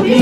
me.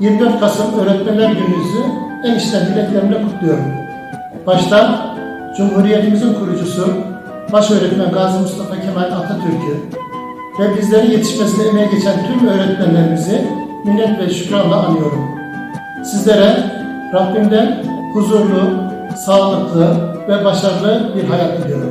24 Kasım Öğretmenler Gününüzü en içten dileklerimle kutluyorum. Başta Cumhuriyetimizin kurucusu, baş öğretmen Gazi Mustafa Kemal Atatürk'ü ve bizlerin yetişmesine emeği geçen tüm öğretmenlerimizi minnet ve şükranla anıyorum. Sizlere Rabbimden huzurlu, sağlıklı ve başarılı bir hayat diliyorum.